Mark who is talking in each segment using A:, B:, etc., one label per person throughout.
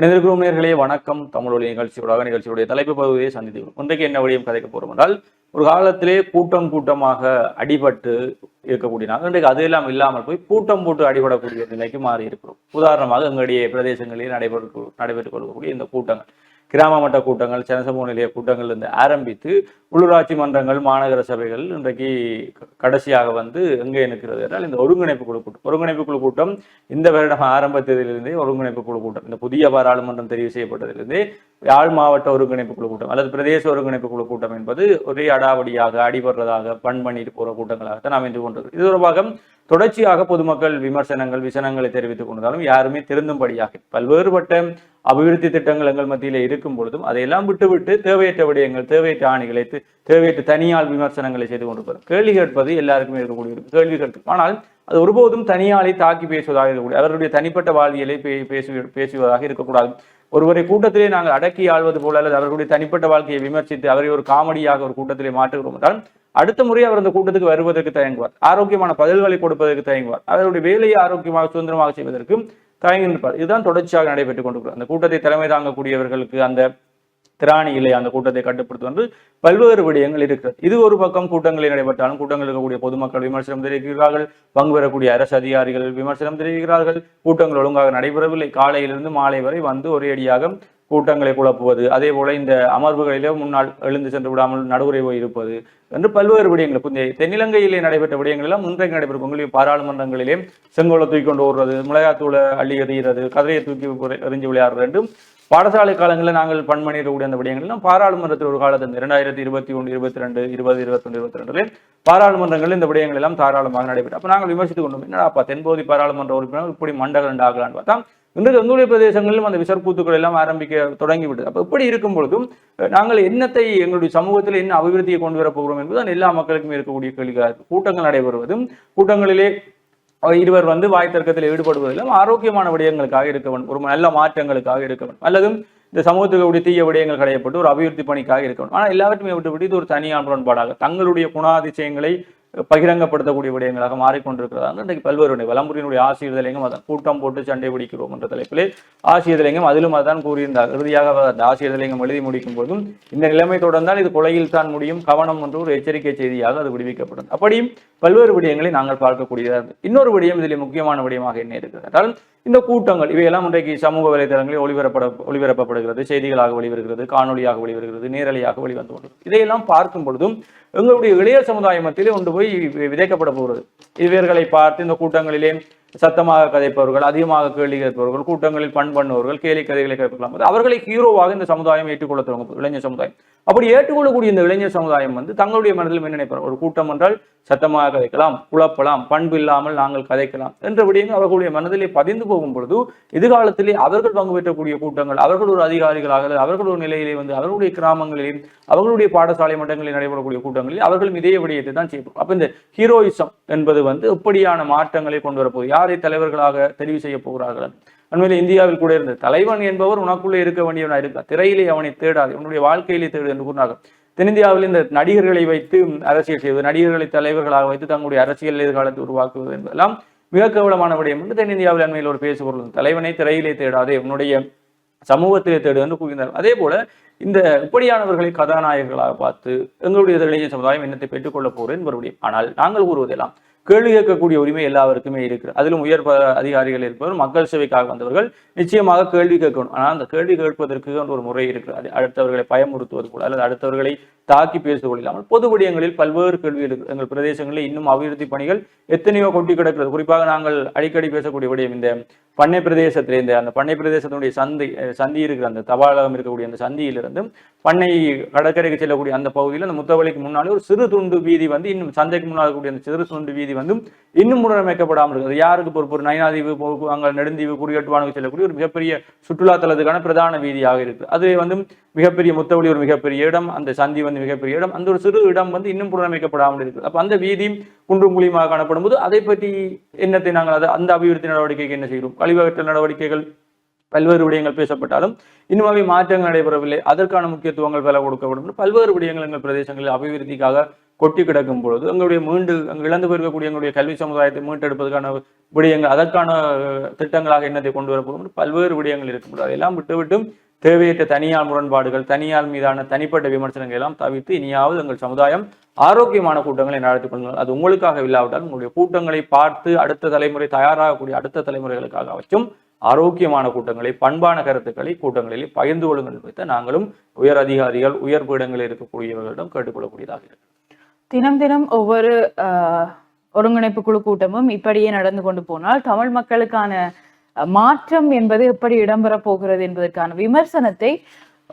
A: இணைந்திருக்கிறோம் நேர்களே வணக்கம். தமிழொலி நிகழ்ச்சியோட நிகழ்ச்சியுடைய தலைப்பு பகுதியை சந்தித்து இன்றைக்கு என்ன வழியும் கதைக்க போறோம் என்றால் ஒரு காலத்திலே கூட்டம் கூட்டமாக அடிபட்டு இருக்கக்கூடிய நாங்கள் இன்றைக்கு அது எல்லாம் இல்லாமல் போய் கூட்டம் போட்டு அடிபடக்கூடிய நிலைக்கு மாறி இருக்கிறோம் உதாரணமாக எங்களுடைய பிரதேசங்களில் நடைபெற்று நடைபெற்றுக் கொள்ளக்கூடிய இந்த கூட்டங்கள். கிராம மட்ட கூட்டங்கள் ஜனசமூக நிலைய கூட்டங்கள் இருந்து ஆரம்பித்து உள்ளூராட்சி மன்றங்கள் மாநகர சபைகள் இன்றைக்கு கடைசியாக வந்து எங்கே இருக்கிறது என்றால் இந்த ஒருங்கிணைப்பு குழு கூட்டம். ஒருங்கிணைப்பு குழு கூட்டம் இந்த வருடம் ஆரம்பத்திலிருந்தே ஒருங்கிணைப்பு குழு கூட்டம். இந்த புதிய பாராளுமன்றம் தெரிவு செய்யப்பட்டதிலிருந்தே யாழ் மாவட்ட ஒருங்கிணைப்பு குழு கூட்டம் அல்லது பிரதேச ஒருங்கிணைப்பு குழு கூட்டம் என்பது ஒரே அடாவடியாக அடிபடுறதாக பண் பண்ணிட்டு போற கூட்டங்களாகத்தான் நாம் இன்று கொண்டிருக்கிறோம் இது தொடர்பாக தொடர்ச்சியாக பொதுமக்கள் விமர்சனங்கள் விசனங்களை தெரிவித்துக் கொண்டாலும் யாருமே திருந்தும்படியாக பல்வேறுபட்ட அபிவிருத்தி திட்டங்கள் எங்கள் மத்தியில் இருக்கும் பொழுதும் அதையெல்லாம் விட்டுவிட்டு தேவையற்ற விடயங்கள் தேவையற்ற ஆணிகளை தேவையற்ற தனியால் விமர்சனங்களை செய்து கொண்டிருப்பது கேள்வி கேட்பது எல்லாருக்குமே இருக்கக்கூடிய கேள்வி கேட்கும் ஆனால் அது ஒருபோதும் தனியாலை தாக்கி பேசுவதாக இருக்கக்கூடிய அவர்களுடைய தனிப்பட்ட வாழ்வியலை பே- பேசுவதாக இருக்கக்கூடாது. ஒருவரை கூட்டத்திலே நாங்கள் அடக்கி ஆள்வது போல அல்லது அவர்களுடைய தனிப்பட்ட வாழ்க்கையை விமர்சித்து அவரை ஒரு காமெடியாக ஒரு கூட்டத்திலே மாற்றுகிறோம் என்றால் அடுத்த முறை அவர் அந்த கூட்டத்துக்கு வருவதற்கு தயங்குவார். ஆரோக்கியமான பதில்களை கொடுப்பதற்கு தயங்குவார். அவருடைய வேலையை ஆரோக்கியமாக சுதந்திரமாக செய்வதற்கு தயங்கி நிற்பார் இதுதான் தொடர்ச்சியாக நடைபெற்றுக் கொண்டிருக்கிறது. அந்த கூட்டத்தை தலைமை தாங்கக்கூடியவர்களுக்கு அந்த திராணி இல்லை அந்த கூட்டத்தை கட்டுப்படுத்துவது பல்வேறு விடயங்கள் இருக்கிறது. இது ஒரு பக்கம் கூட்டங்களில் நடைபெற்றாலும் கூட்டங்கள் இருக்கக்கூடிய பொதுமக்கள் விமர்சனம் தெரிவிக்கிறார்கள் பங்கு பெறக்கூடிய அரசு அதிகாரிகள் விமர்சனம் தெரிவிக்கிறார்கள் கூட்டங்கள் ஒழுங்காக நடைபெறவில்லை. காலையிலிருந்து மாலை வரை வந்து ஒரேடியாக கூட்டங்களை குழப்புவது அதே போல இந்த அமர்வுகளிலே முன்னால் எழுந்து சென்று விடாமல் நடுவுரை போய் இருப்பது என்று பல்வேறு விடயங்கள். இப்ப தென்னிலங்கையிலே நடைபெற்ற விடயங்கள் எல்லாம் இன்றைக்கு நடைபெறும். உங்களுடைய பாராளுமன்றங்களிலே செங்கோலை தூக்கி கொண்டு ஓடுறது மிளகாத்தூளை அள்ளி எறிகிறது கதிரையை தூக்கி எறிஞ்சு விளையாடுறது என்றும் பாடசாலை காலங்களில் நாங்கள் பண்பணியிடக்கூடிய அந்த விடயங்கள்லாம் பாராளுமன்றத்தில் ஒரு காலத்தில் இரண்டாயிரத்தி இருபத்தி ஒன்று இருபத்தி ரெண்டு இருபது இருபத்தொன்று இருபத்தி ரெண்டுல பாராளுமன்றங்களில் இந்த விடயங்கள் எல்லாம் தாராளமாக நடைபெற்று. அப்போ நாங்கள் விமர்சித்துக் கொண்டோம் என்னடாப்பா தென்பகுதி பாராளுமன்ற உறுப்பினர் இப்படி மண்டகள் ஆகலான்னு பார்த்தா இந்த எங்களுடைய பிரதேசங்களிலும் அந்த விசர்க்கூத்துக்கள் எல்லாம் ஆரம்பிக்க தொடங்கிவிட்டது. அப்போ இப்படி இருக்கும் பொழுதும் நாங்கள் என்னத்தை எங்களுடைய சமூகத்தில் என்ன அபிவிருத்தியை கொண்டு வரப்போகிறோம் என்பது என்பதுதான் எல்லா மக்களுக்குமே இருக்கக்கூடிய கேள்விகளாக இருக்கு கூட்டங்கள் நடைபெறுவதும் கூட்டங்களிலே இருவர் வந்து வாய் தர்க்கத்தில் ஈடுபடுவதிலும் ஆரோக்கியமான விடயங்களுக்காக இருக்க வேண்டும். ஒரு நல்ல மாற்றங்களுக்காக இருக்க வேண்டும். அல்லது இந்த சமூகத்துக்கு தீய விடயங்கள் கடையப்பட்டு ஒரு அபிவிருத்தி பணிக்காக இருக்க வேண்டும். ஆனால் எல்லாவற்றுமே விட்டுவிட்டு இது ஒரு தனியான முரண்பாடாக தங்களுடைய குணாதிசயங்களை பகிரங்கப்படுத்தக்கூடிய விடயங்களாக மாறிக்கொண்டிருக்கிறதாக இன்றைக்கு பல்வேறு விடயம். வலம்புரியினுடைய ஆசிரியர்களையும் அதான் கூட்டம் போட்டு சண்டை பிடிக்கிறோம் என்ற தலைப்பிலே ஆசிரியர்களையும் அதிலும் அதான் கூறியிருந்தார் இறுதியாக அந்த ஆசிரியர்களையும் எழுதி முடிக்கும் போதும் இந்த நிலைமை தொடர்ந்தால் இது கொலையில் தான் முடியும் கவனம் என்று ஒரு எச்சரிக்கை செய்தியாக அது விடுவிக்கப்படும் அப்படியும் பல்வேறு விடயங்களை நாங்கள் பார்க்கக்கூடியதாக இருந்தது. இன்னொரு விடயம் இதில் முக்கியமான விடயமாக என்ன இருக்கிறது என்றால் இந்த கூட்டங்கள் இவையெல்லாம் இன்றைக்கு சமூக வலைதளங்களில் ஒளிபரப்பட ஒளிபரப்பப்படுகிறது செய்திகளாக வெளிவருகிறது காணொலியாக வெளிவருகிறது நேரலையாக வெளிவந்து கொண்டு இதையெல்லாம் பார்க்கும் பொழுதும் எங்களுடைய இளைய சமுதாய மத்தியிலே கொண்டு போய் விதைக்கப்பட போகிறது. இவர்களை பார்த்து இந்த கூட்டங்களிலே சத்தமாக கதைப்பவர்கள் அதிகமாக கேள்வி கேட்பவர்கள் கூட்டங்களில் பண் பண்ணுவர்கள் கேலி கதைகளை கேட்கலாம் அவர்களை ஹீரோவாக இந்த சமுதாயம் ஏற்றுக்கொள்ள தொடங்கும் இளைஞர் சமுதாயம். அப்படி ஏற்றுக்கொள்ளக்கூடிய இந்த இளைஞர் சமுதாயம் வந்து தங்களுடைய மனதில் என்ன நினைப்பார் ஒரு கூட்டம் என்றால் சத்தமாக கதைக்கலாம் குழப்பலாம் பண்பு இல்லாமல் நாங்கள் கதைக்கலாம் என்ற விடயங்கள் அவர்களுடைய மனதிலே பதிந்து போகும் பொழுது எதிர்காலத்திலே அவர்கள் பங்கு பெற்றக்கூடிய கூட்டங்கள் அவர்கள் ஒரு அதிகாரிகளாக அவர்கள் ஒரு நிலையிலே வந்து அவர்களுடைய கிராமங்களிலும் அவர்களுடைய பாடசாலை மட்டங்களில் நடைபெறக்கூடிய கூட்டங்களில் அவர்களும் இதே விடயத்தை தான் செய்யப்படும் அப்ப இந்த ஹீரோயிசம் என்பது வந்து எப்படியான மாற்றங்களை கொண்டு வரப்போகுது? யாரை தலைவர்களாக தெரிவு செய்ய போகிறார்கள்? அண்மையில் இந்தியாவில் கூட இருந்த தலைவன் என்பவர் உனக்குள்ளே இருக்க வேண்டியவனா இருக்கா திரையிலே அவனை தேடாது. உன்னுடைய வாழ்க்கையிலே தேடு என்று கூறினார்கள். தென்னிந்தியாவில் இந்த நடிகர்களை வைத்து அரசியல் செய்வது நடிகர்களை தலைவர்களாக வைத்து தங்களுடைய அரசியல் எதிர்காலத்தை உருவாக்குவது என்பதெல்லாம் மிக கேவலமான விடயம் என்று தென்னிந்தியாவில் அண்மையில் ஒரு பேசுபொருள் தலைவனை திரையிலே தேடாதே உன்னுடைய சமூகத்திலே தேடு என்று கூறினார் அதே போல இந்த இப்படியானவர்களை கதாநாயகர்களாக பார்த்து எங்களுடைய இளைஞர் சமுதாயம் என்னத்தை பெற்றுக்கொள்ள போகிறேன் என்பது ஆனால் நாங்கள் கூறுவதெல்லாம் கேள்வி கேட்கக்கூடிய உரிமை எல்லாருக்குமே இருக்கிறது. அதிலும் உயர் அதிகாரிகள் இருப்பவர் மக்கள் சேவைக்காக வந்தவர்கள் நிச்சயமாக கேள்வி கேட்கணும். ஆனால் அந்த கேள்வி கேட்பதற்கு ஒரு முறை இருக்கிறது. அது அடுத்தவர்களை பயமுறுத்துவது போல அல்லது அடுத்தவர்களை தாக்கி பேசுவது இல்லாமல் பொது விடயங்களில் பல்வேறு கேள்விகள் எங்கள் பிரதேசங்களில் இன்னும் அபிவிருத்தி பணிகள் எத்தனையோ கொட்டி கிடக்கிறது. குறிப்பாக நாங்கள் அடிக்கடி பேசக்கூடிய விடயம் இந்த பண்ணை பிரதேசத்தில் இந்த அந்த பண்ணை பிரதேசத்தினுடைய சந்தை சந்தி இருக்கிற அந்த தபாலகம் இருக்கக்கூடிய அந்த சந்தியிலிருந்து பண்ணை கடற்கரைக்கு செல்லக்கூடிய அந்த பகுதியில் அந்த முத்தவழிக்கு முன்னாலே ஒரு சிறு துண்டு வீதி வந்து இன்னும் சந்தைக்கு முன்னால் கூடிய அந்த சிறு துண்டு வீதி வந்து இன்னும் முன்னமைக்கப்படாமல் இருக்குது. யாருக்கு பொறுப்பு? ஒரு நயனாதீவு போ- அங்கே நெடுந்தீவு குடியேற்றுவானுக்கு செல்லக்கூடிய ஒரு மிகப்பெரிய சுற்றுலா தலத்துக்கான பிரதான வீதியாக இருக்குது. அது வந்து மிகப்பெரிய முத்தவழி ஒரு மிகப்பெரிய இடம். அந்த சந்தி வந்து மிகப்பெரிய இடம். அந்த ஒரு சிறு இடம் வந்து இன்னும் புனரமைக்கப்படாமல் இருக்குது. அப்ப அந்த வீதியும் குன்றும் குழியுமாக காணப்படும் போது அதை பற்றி என்னத்தை நாங்கள் அதை அந்த அபிவிருத்தி நடவடிக்கைக்கு என்ன செய்கிறோம்? கழிவகற்றல் நடவடிக்கைகள் பல்வேறு விடயங்கள் பேசப்பட்டாலும் இன்னும் அவை மாற்றங்கள் நடைபெறவில்லை. அதற்கான முக்கியத்துவங்கள் பல கொடுக்கப்படும். பல்வேறு விடயங்கள் எங்கள் பிரதேசங்களில் அபிவிருத்திக்காக கொட்டி கிடக்கும் பொழுது எங்களுடைய மீண்டு அங்கு இழந்து போயிருக்கக்கூடிய எங்களுடைய கல்வி சமுதாயத்தை மீட்டெடுப்பதற்கான விடயங்கள் அதற்கான திட்டங்களாக என்னத்தை கொண்டு வரப்போகும் பல்வேறு விடயங்கள் இருக்கும் அதெல்லாம் விட்டுவிட்டு தேவையற்ற தனியார் முரண்பாடுகள் தனியார் மீதான தனிப்பட்ட விமர்சனங்கள் எல்லாம் தவிர்த்து இனியாவது எங்கள் சமுதாயம் ஆரோக்கியமான கூட்டங்களை நடத்தி கொள்ளுங்கள். அது உங்களுக்காக இல்லாவிட்டால் உங்களுடைய கூட்டங்களை பார்த்து அடுத்த தலைமுறை தயாராகக்கூடிய அடுத்த தலைமுறைகளுக்காக வச்சும் ஆரோக்கியமான கூட்டங்களை பண்பான கருத்துக்களை கூட்டங்களில் பகிர்ந்து கொள்ளுங்கள் குறித்த நாங்களும் உயர் அதிகாரிகள் உயர் பீடங்களில் இருக்கக்கூடியவர்களிடம் கேட்டுக்கொள்ளக்கூடியதாக இருக்கு
B: தினம் தினம் ஒவ்வொரு ஒருங்கிணைப்பு குழு கூட்டமும் இப்படியே நடந்து கொண்டு போனால் தமிழ் மக்களுக்கான மாற்றம் என்பது எப்படி இடம்பெற போகிறது என்பதற்கான விமர்சனத்தை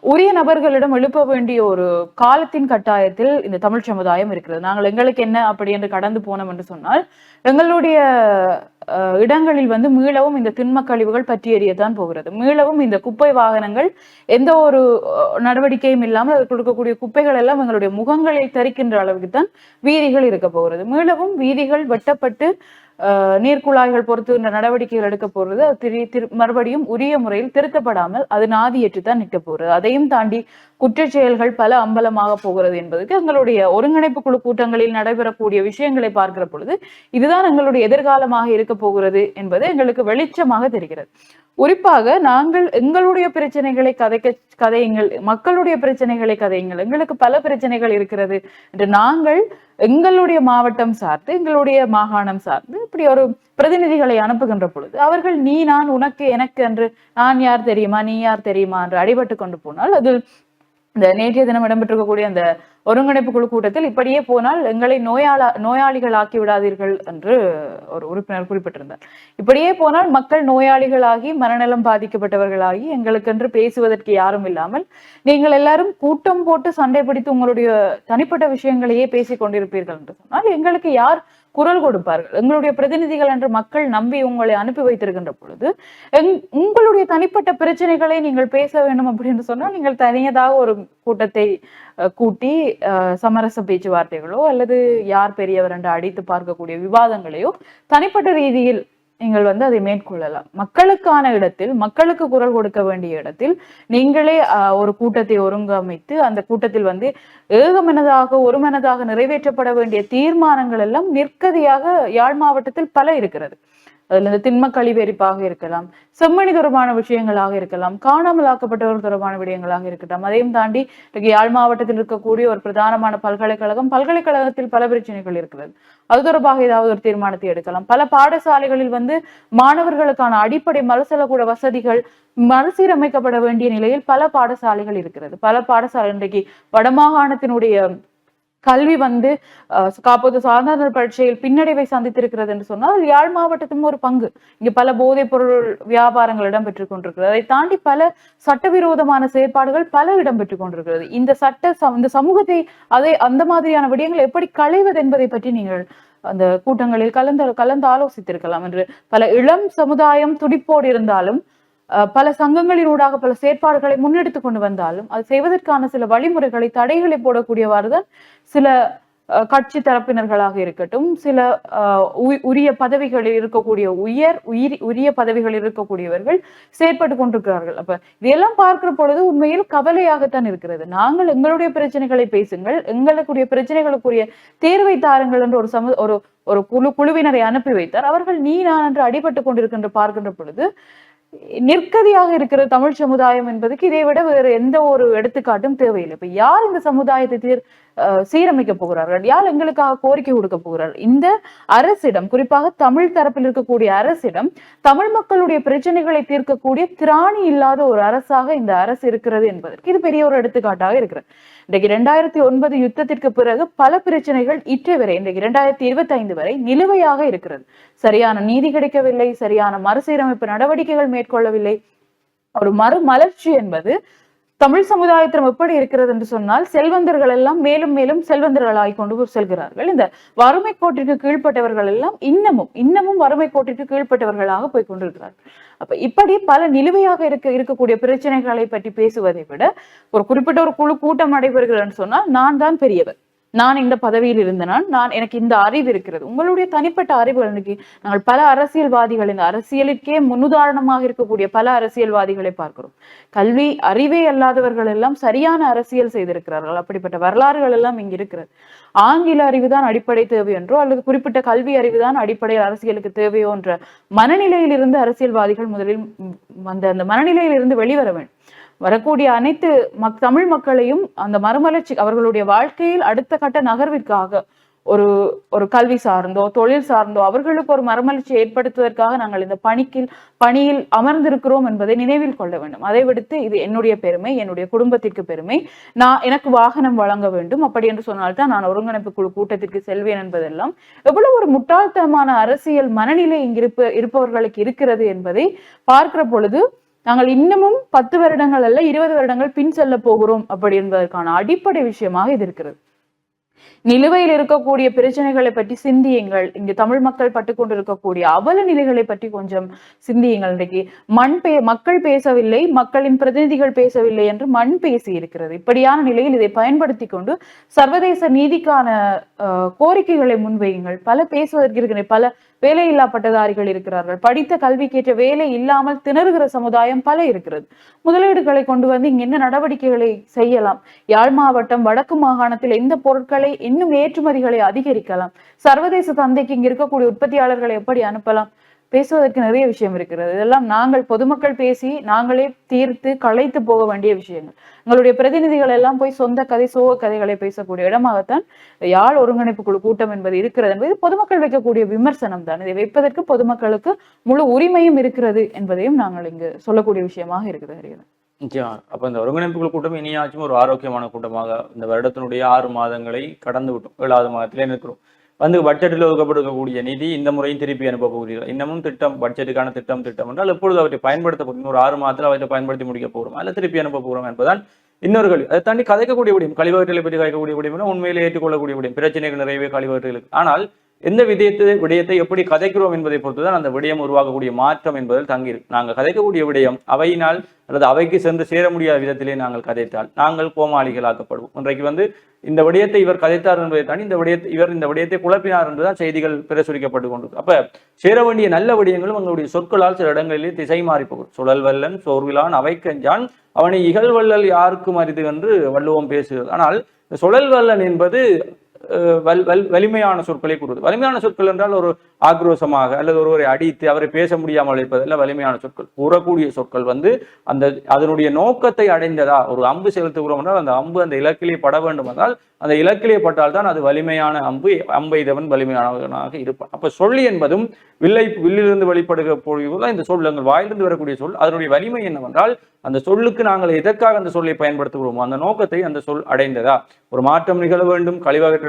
B: உரிய நபர்களிடம் எழுப்ப வேண்டிய ஒரு காலத்தின் கட்டாயத்தில் இந்த தமிழ் சமுதாயம் இருக்கிறது. நாங்கள் எங்களுக்கு என்ன அப்படி என்று கடந்து போனோம் என்று சொன்னால் எங்களுடைய இடங்களில் வந்து மீளவும் இந்த திண்ம கழிவுகள் பற்றி எறியத்தான் போகிறது. மீளவும் இந்த குப்பை வாகனங்கள் எந்த ஒரு நடவடிக்கையும் இல்லாமல் அதற்கு கொடுக்கக்கூடிய குப்பைகள் எல்லாம் எங்களுடைய முகங்களில் தரிக்கின்ற அளவுக்கு தான் வீதிகள் இருக்க போகிறது. மீளவும் வீதிகள் வெட்டப்பட்டு அஹ், நீர்க்குழாய்கள் பொறுத்து நடவடிக்கைகள் எடுக்க போறது அது திரு திரு மறுபடியும் உரிய முறையில் திருத்தப்படாமல் அது நாதியற்று தான் நிற்க போகிறது அதையும் தாண்டி குற்றச் செயல்கள் பல அம்பலமாக போகிறது என்பதற்கு எங்களுடைய ஒருங்கிணைப்பு குழு கூட்டங்களில் நடைபெறக்கூடிய விஷயங்களை பார்க்கிற பொழுது இதுதான் எங்களுடைய எதிர்காலமாக இருக்க போகிறது என்பது எங்களுக்கு வெளிச்சமாக தெரிகிறது. குறிப்பாக நாங்கள் எங்களுடைய பிரச்சனைகளை கதைக்க கதையுங்கள் மக்களுடைய பிரச்சனைகளை கதையுங்கள். எங்களுக்கு பல பிரச்சனைகள் இருக்கிறது என்று நாங்கள் எங்களுடைய மாவட்டம் சார்ந்து எங்களுடைய மாகாணம் சார்ந்து இப்படி ஒரு பிரதிநிதிகளை அனுப்புகின்ற பொழுது அவர்கள் நீ நான் உனக்கு எனக்கு என்று நான் யார் தெரியுமா? நீ யார் தெரியுமா? என்று அடிபட்டு கொண்டு போனால் அது இந்த நேற்றைய தினம் இடம்பெற்றிருக்கக்கூடிய அந்த ஒருங்கிணைப்பு குழு கூட்டத்தில் இப்படியே போனால் எங்களை நோயாள நோயாளிகள் ஆக்கி விடாதீர்கள் என்று ஒரு உறுப்பினர் குறிப்பிட்டிருந்தார். இப்படியே போனால் மக்கள் நோயாளிகளாகி மனநலம் பாதிக்கப்பட்டவர்களாகி எங்களுக்கென்று பேசுவதற்கு யாரும் இல்லாமல் நீங்கள் எல்லாரும் கூட்டம் போட்டு சண்டை பிடித்து உங்களுடைய தனிப்பட்ட விஷயங்களையே பேசிக் கொண்டிருப்பீர்கள் என்று சொன்னால் எங்களுக்கு யார் குரல் கொடுப்பார்கள். எங்களுடைய பிரதிநிதிகள் என்று மக்கள் நம்பி உங்களை அனுப்பி வைத்திருக்கின்ற பொழுது எங் உங்களுடைய தனிப்பட்ட பிரச்சனைகளை நீங்கள் பேச வேண்டும் அப்படின்னு சொன்னால் நீங்கள் தனியதாக ஒரு கூட்டத்தை அஹ், கூட்டி அஹ், சமரச பேச்சுவார்த்தைகளோ அல்லது யார் பெரியவர் என்று அடித்து பார்க்கக்கூடிய விவாதங்களையோ தனிப்பட்ட ரீதியில் நீங்கள் வந்து அதை மேற்கொள்ளலாம். மக்களுக்கான இடத்தில் மக்களுக்கு குரல் கொடுக்க வேண்டிய இடத்தில் நீங்களே ஆஹ், ஒரு கூட்டத்தை ஒருங்கமைத்து அந்த கூட்டத்தில் வந்து ஏகமனதாக ஒருமனதாக நிறைவேற்றப்பட வேண்டிய தீர்மானங்கள் எல்லாம் நிற்கதியாக யாழ் மாவட்டத்தில் பல இருக்கிறது. அதுல இந்த திண்ம கழிவு எரிப்பாக இருக்கலாம் செம்மணி தொடர்பான விஷயங்களாக இருக்கலாம் காணாமல் ஆக்கப்பட்டவர் தொடர்பான விடயங்களாக இருக்கலாம். அதையும் தாண்டி இன்றைக்கு யாழ் மாவட்டத்தில் இருக்கக்கூடிய ஒரு பிரதானமான பல்கலைக்கழகம் பல்கலைக்கழகத்தில் பல பிரச்சனைகள் இருக்கிறது. அது தொடர்பாக ஏதாவது ஒரு தீர்மானத்தை எடுக்கலாம். பல பாடசாலைகளில் வந்து மாணவர்களுக்கான அடிப்படை மறுசலக்கூட வசதிகள் மறுசீரமைக்கப்பட வேண்டிய நிலையில் பல பாடசாலைகள் இருக்கிறது. பல பாடசாலை இன்றைக்கு வடமாகாணத்தினுடைய கல்வி வந்து அஹ், காப்போது சாதாரண பரீட்சையில் பின்னடைவை சந்தித்திருக்கிறது என்று சொன்னால் அது யாழ் மாவட்டத்திலும் ஒரு பங்கு. இங்கு பல போதைப் பொருள் வியாபாரங்கள் இடம்பெற்றுக் கொண்டிருக்கிறது. அதை தாண்டி பல சட்டவிரோதமான செயற்பாடுகள் பல இடம்பெற்றுக் கொண்டிருக்கிறது. இந்த சட்ட இந்த சமூகத்தை அதை அந்த மாதிரியான விடயங்களை எப்படி களைவது என்பதை பற்றி நீங்கள் அந்த கூட்டங்களில் கலந்து கலந்து ஆலோசித்திருக்கலாம் என்று. பல இளம் சமுதாயம் துடிப்போடு இருந்தாலும் பல சங்கங்களினூடாக பல செயற்பாடுகளை முன்னெடுத்து கொண்டு வந்தாலும் அது செய்வதற்கான சில வழிமுறைகளை தடைகளை போடக்கூடியவாறு தான் சில கட்சி தரப்பினர்களாக இருக்கட்டும் சில உ- உரிய பதவிகளில் இருக்கக்கூடிய உயர் உயிர் உரிய பதவிகளில் இருக்கக்கூடியவர்கள் செயற்பட்டு கொண்டிருக்கிறார்கள். அப்ப இதையெல்லாம் பார்க்கிற பொழுது உண்மையில் கவலையாகத்தான் இருக்கிறது. நாங்கள் எங்களுடைய பிரச்சனைகளை பேசுங்கள் எங்களுக்குரிய பிரச்சனைகளுக்குரிய தேர்வை தாருங்கள் என்று ஒரு சமு ஒரு ஒரு குழு குழுவினரை அனுப்பி வைத்தார். அவர்கள் நீ நான் என்று அடிபட்டு கொண்டிருக்கின்ற பார்க்கின்ற பொழுது நிற்கதியாக இருக்கிற தமிழ் சமுதாயம் என்பதுக்கு இதை விட வேறு எந்த ஒரு எடுத்துக்காட்டும் தேவையில்லை. இப்ப யார் இந்த சமுதாயத்தை தீர் சீரமைக்க போகிறார்கள். யார் எங்களுக்காக கோரிக்கை கொடுக்க போகிறார்? இந்த அரசிடம் குறிப்பாக தமிழ் தரப்பில் இருக்கக்கூடிய அரசிடம் தமிழ் மக்களுடைய பிரச்சனைகளை தீர்க்கக்கூடிய திராணி இல்லாத ஒரு அரசாக இந்த அரசு இருக்கிறது என்பதற்கு இது பெரிய ஒரு எடுத்துக்காட்டாக இருக்கிறது. இன்றைக்கு இரண்டாயிரத்தி ஒன்பது யுத்தத்திற்கு பிறகு பல பிரச்சனைகள் இற்றை வரை இன்றைக்கு இரண்டாயிரத்தி இருபத்தி ஐந்து வரை நிலுவையாக இருக்கிறது. சரியான நீதி கிடைக்கவில்லை சரியான மறுசீரமைப்பு நடவடிக்கைகள் மேற்கொள்ளவில்லை. ஒரு மறு மலர்ச்சி என்பது தமிழ் சமுதாயத்திடம் எப்படி இருக்கிறது என்று சொன்னால் செல்வந்தர்கள் எல்லாம் மேலும் மேலும் செல்வந்தர்களாய் கொண்டு செல்கிறார்கள். இந்த வறுமை கோட்டிற்கு கீழ்ப்பட்டவர்கள் எல்லாம் இன்னமும் இன்னமும் வறுமை கோட்டிற்கு கீழ்ப்பட்டவர்களாக போய் கொண்டிருக்கிறார்கள். அப்ப இப்படி பல நிலுவையாக இருக்க இருக்கக்கூடிய பிரச்சனைகளை பற்றி பேசுவதை விட ஒரு குறிப்பிட்ட ஒரு குழு கூட்டம் நடைபெறுகிறதுன்னு சொன்னால் நான் தான் பெரியவர். நான் இந்த பதவியில் இருந்தனால் நான் எனக்கு இந்த அறிவு இருக்கிறது. உங்களுடைய தனிப்பட்ட அறிவுகள் இன்னைக்கு நாங்கள் பல அரசியல்வாதிகள் இந்த அரசியலுக்கே முன்னுதாரணமாக இருக்கக்கூடிய பல அரசியல்வாதிகளை பார்க்கிறோம். கல்வி அறிவே அல்லாதவர்கள் எல்லாம் சரியான அரசியல் செய்திருக்கிறார்கள். அப்படிப்பட்ட வரலாறுகள் எல்லாம் இங்கு இருக்கிறது. ஆங்கில அறிவுதான் அடிப்படை தேவை என்றோ அல்லது குறிப்பிட்ட கல்வி அறிவுதான் அடிப்படை அரசியலுக்கு தேவையோ என்ற மனநிலையிலிருந்து அரசியல்வாதிகள் முதலில் அந்த அந்த மனநிலையிலிருந்து வெளிவர வேண்டும். வரக்கூடிய அனைத்து மக் தமிழ் மக்களையும் அந்த மறுமலர்ச்சி அவர்களுடைய வாழ்க்கையில் அடுத்த கட்ட நகர்விற்காக ஒரு ஒரு கல்வி சார்ந்தோ தொழில் சார்ந்தோ அவர்களுக்கு ஒரு மறுமலர்ச்சி ஏற்படுத்துவதற்காக நாங்கள் இந்த பணிக்கில் பணியில் அமர்ந்திருக்கிறோம் என்பதை நினைவில் கொள்ள வேண்டும். அதை விடுத்து இது என்னுடைய பெருமை என்னுடைய குடும்பத்திற்கு பெருமை. நான் எனக்கு வாகனம் வழங்க வேண்டும். அப்படி என்று சொன்னால்தான் நான் ஒருங்கிணைப்பு குழு கூட்டத்திற்கு செல்வேன் என்பதெல்லாம். எவ்வளவு ஒரு முட்டாள்தனமான அரசியல் மனநிலை இங்கிருப்ப இருப்பவர்களுக்கு இருக்கிறது என்பதை பார்க்கிற பொழுது நாங்கள் இன்னமும் பத்து வருடங்கள் அல்ல இருபது வருடங்கள் பின் செல்ல போகிறோம் அப்படி என்பதற்கான அடிப்படை விஷயமாக இது இருக்கிறது. நிலுவையில் இருக்கக்கூடிய பிரச்சனைகளை பற்றி சிந்தியுங்கள். இங்கு தமிழ் மக்கள் பட்டு கொண்டிருக்கக்கூடிய அவல நிலைகளை பற்றி கொஞ்சம் சிந்தியுங்கள். இன்றைக்கு மண் பே மக்கள் பேசவில்லை மக்களின் பிரதிநிதிகள் பேசவில்லை என்று மண் பேசி இருக்கிறது. இப்படியான நிலையில் இதை பயன்படுத்தி கொண்டு சர்வதேச நீதிக்கான அஹ், கோரிக்கைகளை முன்வையுங்கள். பல பேசுவதற்கு இருக்கிற பல வேலையில்லா பட்டதாரிகள் இருக்கிறார்கள். படித்த கல்விக்கேற்ற வேலை இல்லாமல் திணறுகிற சமுதாயம் பல இருக்கிறது. முதலீடுகளை கொண்டு வந்து இங்க என்ன நடவடிக்கைகளை செய்யலாம்? யாழ் மாவட்டம் வடக்கு மாகாணத்தில் எந்த பொருட்களை இன்னும் ஏற்றுமதிகளை அதிகரிக்கலாம்? சர்வதேச சந்தைக்கு இங்க இருக்கக்கூடிய உற்பத்தியாளர்களை எப்படி அனுப்பலாம்? பேசுவதற்கு நிறைய விஷயம் இருக்கிறது. இதெல்லாம் நாங்கள் பொதுமக்கள் பேசி நாங்களே தீர்த்து களைத்து போக வேண்டிய விஷயங்கள். எங்களுடைய பிரதிநிதிகள் எல்லாம் போய் சொந்த கதை சோக கதைகளை பேசக்கூடிய இடமாகத்தான் யாழ் ஒருங்கிணைப்பு குழு கூட்டம் என்பது இருக்கிறது என்பது பொதுமக்கள் வைக்கக்கூடிய விமர்சனம் தான். இதை வைப்பதற்கு பொதுமக்களுக்கு முழு உரிமையும் இருக்கிறது என்பதையும் நாங்கள் இங்கு சொல்லக்கூடிய விஷயமாக இருக்குது ஹரிகரன்.
A: நிச்சயமா அப்ப இந்த ஒருங்கிணைப்புகள் கூட்டம் இனியாச்சும் ஒரு ஆரோக்கியமான கூட்டமாக இந்த வருடத்தினுடைய ஆறு மாதங்களை கடந்து விட்டோம். ஏழாவது மாதத்திலே நிற்கிறோம். வந்து பட்ஜெட்டில் ஒதுக்கப்பட்டிருக்கக்கூடிய நிதி இந்த முறையும் திருப்பி அனுப்ப போகிறீர்கள். இன்னமும் திட்டம் பட்ஜெட்டுக்கான திட்டம் திட்டம் என்றால் எப்பொழுது அவற்றை பயன்படுத்த போகிறோம் ஒரு ஆறு மாதத்தில் அவற்றை பயன்படுத்தி முடிக்க போகிறோம்? அல்ல திருப்பி அனுப்ப போகிறோம் என்பதால் இன்னொரு கல்வி அதை தாண்டி கதைக்கக்கூடிய முடியும் கழிவகற்றலை பற்றி கதைக்கக்கூடிய முடியும் உண்மையிலே ஏற்றுக்கொள்ளக்கூடிய முடியும் பிரச்சனைகள் நிறையவே கழிவகற்றலுக்கு ஆனால் எந்த விதயத்தை விடயத்தை எப்படி கதைக்கிறோம் என்பதை பொறுத்துதான் அந்த விடயம் உருவாகக்கூடிய மாற்றம் என்பதில் தங்கியிருக்கு நாங்கள் கதைக்கக்கூடிய விடயம் அவையினால் அல்லது அவைக்கு சென்று சேர முடியாத விதத்திலே நாங்கள் கதைத்தால் நாங்கள் கோமாளிகளாக்கப்படுவோம். இன்றைக்கு வந்து இந்த விடயத்தை இவர் கதைத்தார் என்பதை தாண்டி இந்த விடயத்தை இவர் இந்த விடயத்தை குழப்பினார் என்றுதான் செய்திகள் பிரசுரிக்கப்பட்டு கொண்டு அப்ப சேர வேண்டிய நல்ல விடயங்களும் எங்களுடைய சொற்களால் சில இடங்களிலே திசை மாறி போகும். சுழல் வல்லன் சோர்விலான் அவைக்கஞ்சான் அவனை இகழ்வல்லல் யாருக்கும் அரிது என்று வள்ளுவம் பேசுகிறது. ஆனால் சுழல் வல்லன் என்பது வல் வல் வலிமையான சொற்களை கூறுவது. வலிமையான சொற்கள் என்றால் ஒரு ஆக்ரோஷமாக அல்லது ஒருவரை அடித்து அவரை பேச முடியாமல் இருப்பதெல்லாம் வலிமையான சொற்கள். கூறக்கூடிய சொற்கள் வந்து அந்த அதனுடைய நோக்கத்தை அடைந்ததா ஒரு அம்பு செலுத்துகிறோம் என்றால் அந்த அம்பு அந்த இலக்கிலே பட வேண்டும் என்றால் அந்த இலக்கிலே பட்டால் தான் அது வலிமையான அம்பு அம்பெய்தவன் வலிமையானவனாக இருப்பான். அப்ப சொல்லி என்பதும் வில்லை வில்லிலிருந்து வெளிப்படுகிற பொழுதுதான் இந்த சொல் எங்கள் வாயிலிருந்து வரக்கூடிய சொல் அதனுடைய வலிமை என்னவென்றால் அந்த சொல்லுக்கு நாங்கள் எதற்காக அந்த சொல்லை பயன்படுத்துகிறோமோ அந்த நோக்கத்தை அந்த சொல் அடைந்ததா. ஒரு மாற்றம் நிகழ வேண்டும்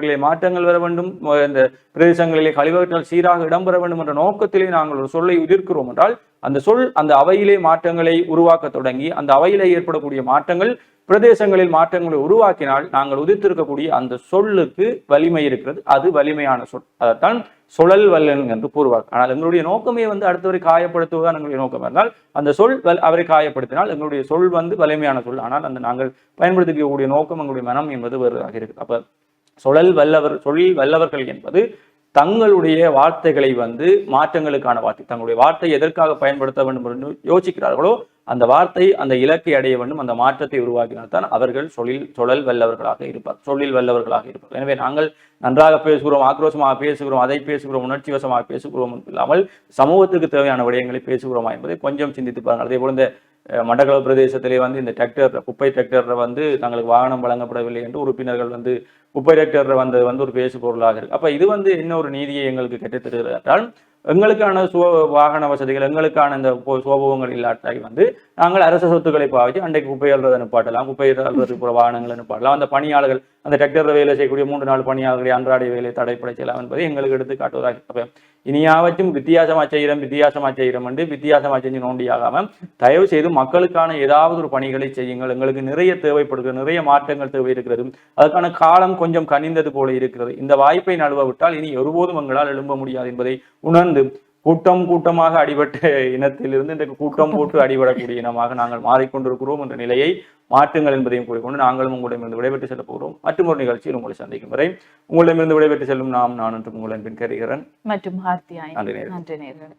A: கழிவகற்றலிலே மாற்றங்கள் வர வேண்டும். இந்த பிரதேசங்களிலே கழிவகற்றல் சீராக இடம்பெற வேண்டும் என்ற நோக்கத்திலே நாங்கள் ஒரு சொல்லை உதிர்க்கிறோம் என்றால் அந்த சொல் அந்த அவையிலே மாற்றங்களை உருவாக்க தொடங்கி அந்த அவையிலே ஏற்படக்கூடிய மாற்றங்கள் பிரதேசங்களில் மாற்றங்களை உருவாக்கினால் நாங்கள் உதித்திருக்கக்கூடிய அந்த சொல்லுக்கு வலிமை இருக்கிறது. அது வலிமையான சொல். அதைத்தான் சுழல் வல்லன் என்று கூறுவார் ஆனால் எங்களுடைய நோக்கமே வந்து அடுத்தவரை காயப்படுத்துவதுதான் எங்களுடைய நோக்கம். இருந்தால் அந்த சொல் வல்- அவரை காயப்படுத்தினால் எங்களுடைய சொல் வந்து வலிமையான சொல். ஆனால் அந்த நாங்கள் பயன்படுத்திக்கக்கூடிய நோக்கம் எங்களுடைய மனம் என்பது வேறுதாக இருக்குது. அப்போ சுழல் வல்லவர் தொழில் வல்லவர்கள் என்பது தங்களுடைய வார்த்தைகளை வந்து மாற்றங்களுக்கான வார்த்தை. தங்களுடைய வார்த்தை எதற்காக பயன்படுத்த வேண்டும் என்று யோசிக்கிறார்களோ அந்த வார்த்தை அந்த இலக்கை அடைய வேண்டும். அந்த மாற்றத்தை உருவாக்கினால்தான் அவர்கள் சொல்லில் சொழல் வல்லவர்களாக இருப்பார். சொல்லில் வல்லவர்களாக இருப்பார். எனவே நாங்கள் நன்றாக பேசுகிறோம் ஆக்ரோஷமாக பேசுகிறோம் அதை பேசுகிறோம் உணர்ச்சி வசமாக பேசுகிறோம் இல்லாமல் சமூகத்துக்கு தேவையான விடயங்களை பேசுகிறோமா என்பதை கொஞ்சம் சிந்தித்து பாருங்கள். அதே போல இந்த அஹ், பிரதேசத்திலே வந்து இந்த டிராக்டர் குப்பை டிராக்டரை வந்து தங்களுக்கு வாகனம் வழங்கப்படவில்லை என்று உறுப்பினர்கள் வந்து குப்பை டிராக்டரை வந்தது வந்து ஒரு பேசு பொருளாக இருக்கு. அப்ப இது வந்து என்ன ஒரு நீதியை எங்களுக்கு கற்றுத் என்றால் எங்களுக்கான சுவ வாகன வசதிகள் எங்களுக்கான இந்த போ- சோபவங்கள் இல்லாட்டாய் வந்து நாங்கள் அரசு சொத்துக்களை பாவித்து அன்றைக்கு குப்பை அல்றதை நிப்பாட்டலாம் குப்பை அல்றதுக்கு போகிற வாகனங்களை அந்த பணியாளர்கள் அந்த டிராக்டர் வேலை செய்யக்கூடிய மூன்று நாள் பணியாளர்களை அன்றாட வேலை தடைப்பட செய்யலாம் என்பதை எங்களுக்கு எடுத்து காட்டுவதாக அப்ப இனியாவற்றும் வித்தியாசமா செய்கிறோம் வித்தியாசமா செய்கிறோம் என்று வித்தியாசமா செஞ்சு நோண்டியாகாம தயவு செய்து மக்களுக்கான ஏதாவது ஒரு பணிகளை செய்யுங்கள். எங்களுக்கு நிறைய தேவைப்படுகிறது நிறைய மாற்றங்கள் தேவை இருக்கிறது அதற்கான காலம் கொஞ்சம் கனிந்தது போல இருக்கிறது. இந்த வாய்ப்பை நழுவ விட்டால் இனி ஒருபோதும் எங்களால் எழும்ப முடியாது என்பதை உணர்ந்து கூட்டம் கூட்டமாக அடிபட்ட இனத்திலிருந்து இன்றைக்கு கூட்டம் போட்டு அடிபடக்கூடிய இனமாக நாங்கள் மாறிக்கொண்டிருக்கிறோம் என்ற நிலையை மாற்றுங்கள் என்பதையும் கூறிக்கொண்டு நாங்களும் உங்களிடமிருந்து விடைபெற்று செல்ல போகிறோம். மற்றும் ஒரு நிகழ்ச்சியில் உங்களை சந்திக்கும் வரை உங்களிடமிருந்து விடைபெற்று செல்லும் நாம் நான் என்று உங்களின் பின் கருகிறேன்
B: மற்றும் நன்றி நேர்களே